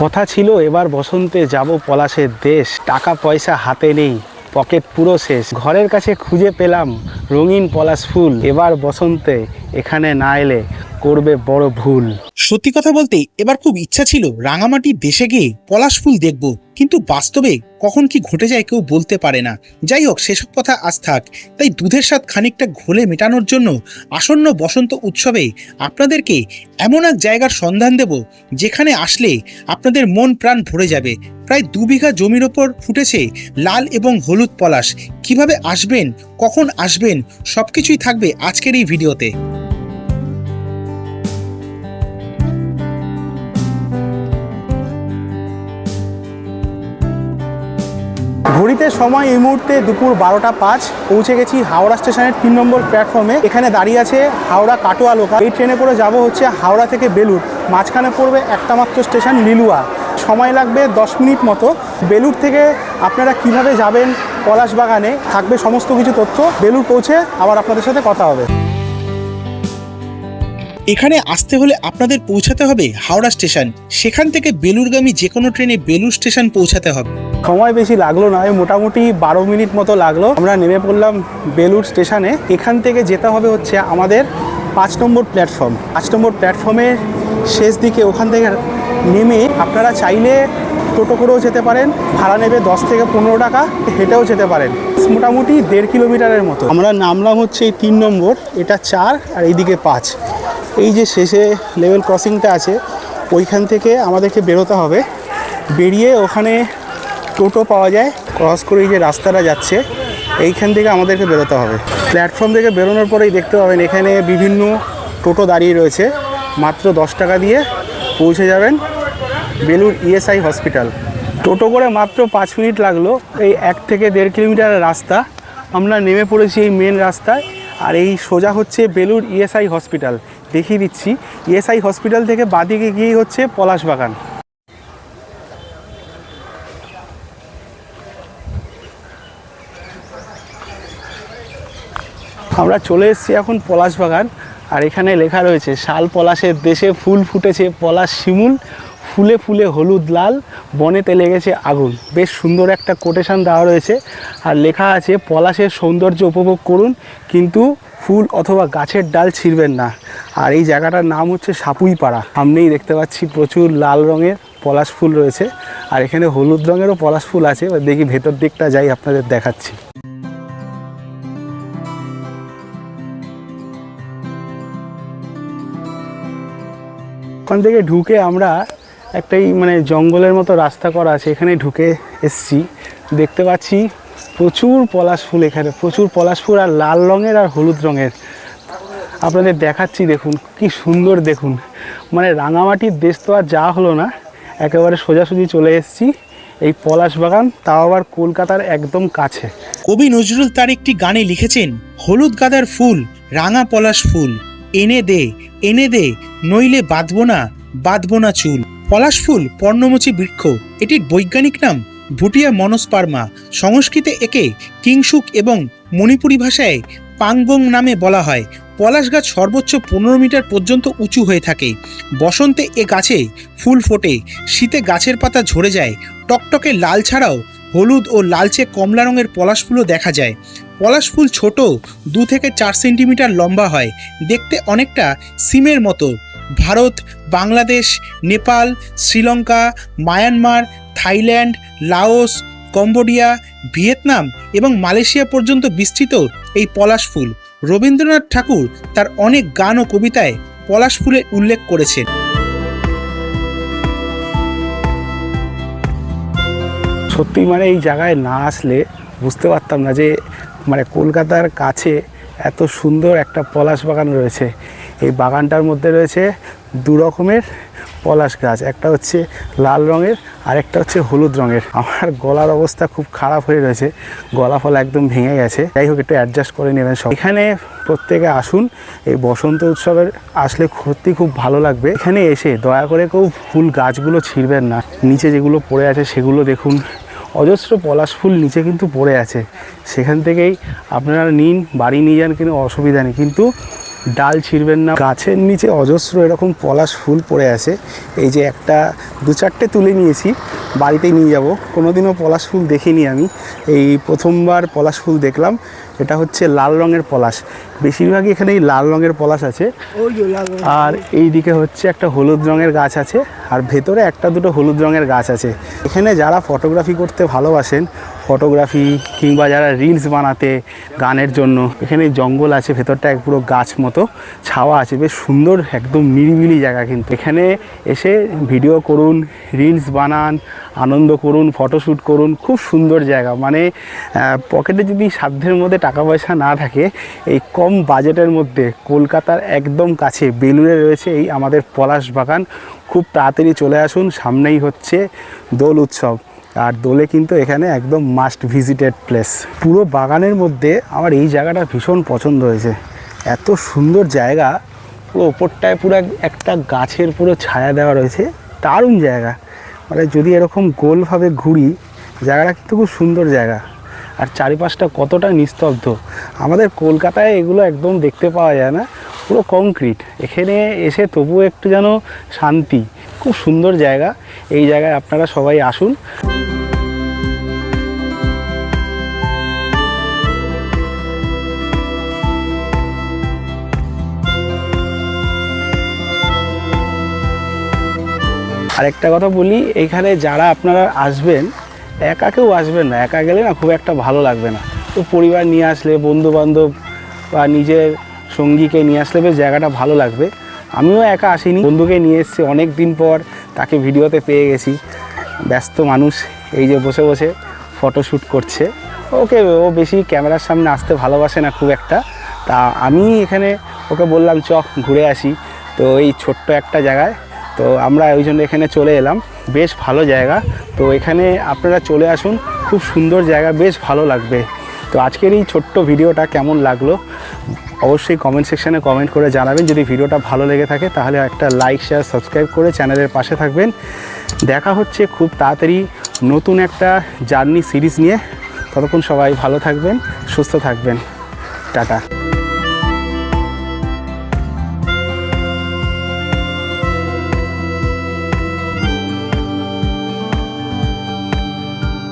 কথা ছিল, এবার বসন্তে যাব পলাশের দেশ। টাকা পয়সা হাতে নেই, পকেট পুরো শেষ। ঘরের কাছে খুঁজে পেলাম রঙিন পলাশ ফুল। এবার বসন্তে এখানে না এলে করবে বড় ভুল। সত্যি কথা বলতে, এবার খুব ইচ্ছা ছিল রাঙামাটির দেশে গিয়ে পলাশ ফুল দেখব, কিন্তু বাস্তবে কখন কি ঘটে যায় কেউ বলতে পারে না। যাই হোক, সেসব কথা আজ থাক। তাই দুধের স্বাদ খানিকটা ঘোলে মেটানোর জন্য আসন্ন বসন্ত উৎসবে আপনাদেরকে এমন এক জায়গার সন্ধান দেব, যেখানে আসলে আপনাদের মন প্রাণ ভরে যাবে। প্রায় দু বিঘা জমির ওপর ফুটেছে লাল এবং হলুদ পলাশ। কীভাবে আসবেন, কখন আসবেন, সবকিছুই থাকবে আজকের এই ভিডিওতে। ঘড়িতে সময় এই মুহূর্তে দুপুর বারোটা পাঁচ, পৌঁছে গেছি হাওড়া স্টেশনের তিন নম্বর প্ল্যাটফর্মে এখানে দাঁড়িয়ে আছে হাওড়া কাটোয়া লোকাল। এই ট্রেনে করে যাব হচ্ছে হাওড়া থেকে বেলুর মাঝখানে পড়বে একটা মাত্র স্টেশন লিলুয়া সময় লাগবে দশ মিনিট মতো। বেলুর থেকে আপনারা কীভাবে যাবেন পলাশ বাগানে থাকবে সমস্ত কিছু তথ্য। বেলুর পৌঁছে আবার আপনাদের সাথে কথা হবে। এখানে আসতে হলে আপনাদের পৌঁছাতে হবে হাওড়া স্টেশন। সেখান থেকে বেলুরগামী যে কোনো ট্রেনে বেলুর স্টেশন পৌঁছাতে হবে। সময় বেশি লাগল না, মোটামুটি বারো মিনিট মতো লাগল। আমরা নেমে পড়লাম বেলুর স্টেশনে। এখান থেকে যেতে হবে হচ্ছে আমাদের পাঁচ নম্বর প্ল্যাটফর্ম। পাঁচ নম্বর প্ল্যাটফর্মের শেষ দিকে ওখান থেকে নেমে আপনারা চাইলে টোটো করেও যেতে পারেন, ভাড়া নেবে দশ থেকে পনেরো টাকা, হেঁটেও যেতে পারেন। মোটামুটি দেড় কিলোমিটারের মতো। আমরা নামলাম হচ্ছে এই তিন নম্বর, এটা চার আর এইদিকে পাঁচ। এই যে শেষে লেভেল ক্রসিংটা আছে, ওইখান থেকে আমাদেরকে বেরোতে হবে। বেরিয়ে ওখানে টোটো পাওয়া যায় ক্রস করে এই যে রাস্তাটা যাচ্ছে, এইখান থেকে আমাদেরকে বেরোতে হবে। প্ল্যাটফর্ম থেকে বেরোনোর পরেই দেখতে পাবেন, এখানে বিভিন্ন টোটো দাঁড়িয়ে রয়েছে। মাত্র দশ টাকা দিয়ে পৌঁছে যাবেন বেলুর ইএসআই হসপিটাল টোটো করে মাত্র পাঁচ মিনিট লাগল, এই এক থেকে দেড় কিলোমিটারের রাস্তা। আমরা নেমে পড়েছি এই মেন রাস্তায়, আর এই সোজা হচ্ছে বেলুর ইএসআই হসপিটাল দেখিয়ে দিচ্ছি। ইএসআই হসপিটাল থেকে বাদিকে গিয়েই হচ্ছে পলাশ বাগান। আমরা চলে এসেছি এখন পলাশ বাগান, আর এখানে লেখা রয়েছে, শাল পলাশের দেশে ফুল ফুটেছে পলাশ শিমুল, ফুলে ফুলে হলুদ লাল, বনেতে লেগেছে আগুন। বেশ সুন্দর একটা কোটেশন দেওয়া রয়েছে, আর লেখা আছে, পলাশের সৌন্দর্য উপভোগ করুন, কিন্তু ফুল অথবা গাছের ডাল ছিঁড়বেন না। আর এই জায়গাটার নাম হচ্ছে সাপুইপাড়া। সামনেই দেখতে পাচ্ছি প্রচুর লাল রঙের পলাশ ফুল রয়েছে। আর এখানে হলুদ রঙেরও পলাশ ফুল আছে। এবার দেখি ভেতর দিকটা যাই আপনাদের দেখাচ্ছি। ওখান থেকে ঢুকে আমরা একটাই মানে জঙ্গলের মতো রাস্তা করা আছে। এখানে ঢুকে এসছি। দেখতে পাচ্ছি প্রচুর পলাশ ফুল এখানে। প্রচুর পলাশ ফুল আর লাল রঙের আর হলুদ রঙের। আপনাদের দেখাচ্ছি, দেখুন, কি সুন্দর দেখুন। মানে রাঙামাটির দেশ তো আর যা হলো না, একেবারে সোজাসুজি চলে এসেছি, এই পলাশ বাগান, তাও আবার কলকাতার একদম কাছে। কবি নজরুল তার একটি গানে লিখেছেন, হলুদ গাদার ফুল, রাঙা পলাশ ফুল, এনে দে এনে দে, নইলে বাঁধবো না বাঁধবো না চুল। পলাশ ফুল, পর্ণমোচী বৃক্ষ, এটির বৈজ্ঞানিক নাম ভুটিয়া মনস্পার্মা, সংস্কৃতে একে কিংসুক এবং মণিপুরি ভাষায় পাঙ্গং নামে বলা হয়। পলাশ গাছ সর্বোচ্চ পনেরো মিটার পর্যন্ত উঁচু হয়ে থাকে। বসন্তে এ গাছে ফুল ফোটে, শীতে গাছের পাতা ঝরে যায়, টকটকে লাল ছাড়াও হলুদ ও লালচে কমলা রঙের পলাশ ফুলও দেখা যায়। পলাশ ফুল ছোট, দু থেকে চার সেন্টিমিটার লম্বা হয়, দেখতে অনেকটা সিমের মতো। Bharat, Bangladesh, Nepal, Sri Lanka, Myanmar, Thailand, Laos, Cambodia, Vietnam এবং মালয়েশিয়া পর্যন্ত বিস্তৃত এই পলাশ ফুল। রবীন্দ্রনাথ ঠাকুর তার অনেক গান ও কবিতায় পলাশ ফুলের উল্লেখ করেছেন। সত্যি মানে এই জায়গায় না আসলে বুঝতে পারতাম না যে মানে কলকাতার কাছে এত সুন্দর একটা পলাশ বাগান রয়েছে। এই বাগানটার মধ্যে রয়েছে দু রকমের পলাশ গাছ। একটা হচ্ছে লাল রঙের আর একটা হচ্ছে হলুদ রঙের। আমার গলার অবস্থা খুব খারাপ হয়ে রয়েছে। গলা ফলা একদম ভেঙে গেছে। যাই হোক, একটু অ্যাডজাস্ট করে নেবেন সব। এখানে প্রত্যেকে আসুন, এই বসন্ত উৎসবের আসলে সত্যি খুব ভালো লাগবে। এখানে এসে দয়া করে কেউ ফুল গাছগুলো ছিঁড়বেন না। নিচে যেগুলো পড়ে আছে সেগুলো দেখুন। অজস্র পলাশ ফুল নিচে কিন্তু পড়ে আছে। সেখান থেকেই আপনারা নিন, বাড়ি নিয়ে যান কিন্তু অসুবিধা নেই। কিন্তু ডাল ছিঁড়বেন না। গাছের নিচে অজস্র এরকম পলাশ ফুল পড়ে আছে। এই যে একটা, দু চারটে তুলে নিয়েছি বাড়িতে নিয়ে যাব। কোনোদিনও পলাশ ফুল দেখিনি আমি। এই প্রথমবার পলাশ ফুল দেখলাম। এটা হচ্ছে লাল রঙের পলাশ। বেশিরভাগই এখানে এই লাল রঙের পলাশ আছে। আর এই দিকে হচ্ছে একটা হলুদ রঙের গাছ আছে আর ভেতরে একটা দুটো হলুদ রঙের গাছ আছে। এখানে যারা ফটোগ্রাফি করতে ভালোবাসেন ফটোগ্রাফি কিংবা যারা রিলস বানাতে গানের জন্য এখানে জঙ্গল আছে ভেতরটা এক পুরো গাছ মতো ছাওয়া আছে বেশ সুন্দর একদম নিরিবিলি জায়গা কিন্তু। এখানে এসে ভিডিও করুন রিলস বানান আনন্দ করুন ফটোশ্যুট করুন খুব সুন্দর জায়গা। মানে পকেটে যদি সাধ্যের মধ্যে টাকা পয়সা না থাকে, এই কম বাজেটের মধ্যে কলকাতার একদম কাছে বেলুড়ে রয়েছে এই আমাদের পলাশ বাগান। খুব তাড়াতাড়ি চলে আসুন, সামনেই হচ্ছে দোল উৎসব। আর দোলে কিন্তু এখানে একদম মাস্ট ভিজিটেড প্লেস পুরো বাগানের মধ্যে আমার এই জায়গাটা ভীষণ পছন্দ হয়েছে। এত সুন্দর জায়গা, পুরো ওপরটায় পুরো একটা গাছের পুরো ছায়া দেওয়া রয়েছে। দারুণ জায়গা। মানে যদি এরকম গোলভাবে ঘুরি, জায়গাটা কিন্তু খুব সুন্দর জায়গা। আর চারিপাশটা কতটা নিস্তব্ধ। আমাদের কলকাতায় এগুলো একদম দেখতে পাওয়া যায় না, পুরো কংক্রিট এখানে এসে তবুও একটু যেন শান্তি, খুব সুন্দর জায়গা। এই জায়গায় আপনারা সবাই আসুন। আরেকটা কথা বলি, এখানে যারা আপনারা আসবেন একা কেউ আসবেন না, একা গেলে না খুব একটা ভালো লাগবে না। তো পরিবার নিয়ে আসলে বন্ধু বান্ধব বা নিজের সঙ্গীকে নিয়ে আসলে বেশ জায়গাটা ভালো লাগবে। আমিও একা আসিনি, বন্ধুকে নিয়ে এসেছি অনেক দিন পর, তাকে ভিডিওতে পেয়ে গেছি। ব্যস্ত মানুষ, এই যে বসে বসে ফটোশ্যুট করছে। ওকে, ও বেশি ক্যামেরার সামনে আসতে ভালোবাসে না খুব একটা। তা আমি এখানে ওকে বললাম চ ঘুরে আসি। তো এই ছোট্ট একটা জায়গায়, তো আমরা ওই জন্য এখানে চলে এলাম। বেশ ভালো জায়গা। তো এখানে আপনারা চলে আসুন, খুব সুন্দর জায়গা, বেশ ভালো লাগবে। তো আজকের এই ছোট্ট ভিডিওটা কেমন লাগল? অবশ্যই কমেন্ট সেকশানে কমেন্ট করে জানাবেন। যদি ভিডিওটা ভালো লেগে থাকে, তাহলে একটা লাইক শেয়ার সাবস্ক্রাইব করে চ্যানেলের পাশে থাকবেন। দেখা হচ্ছে খুব তাড়াতাড়ি নতুন একটা জার্নি সিরিজ নিয়ে। ততক্ষণ সবাই ভালো থাকবেন, সুস্থ থাকবেন। টাটা।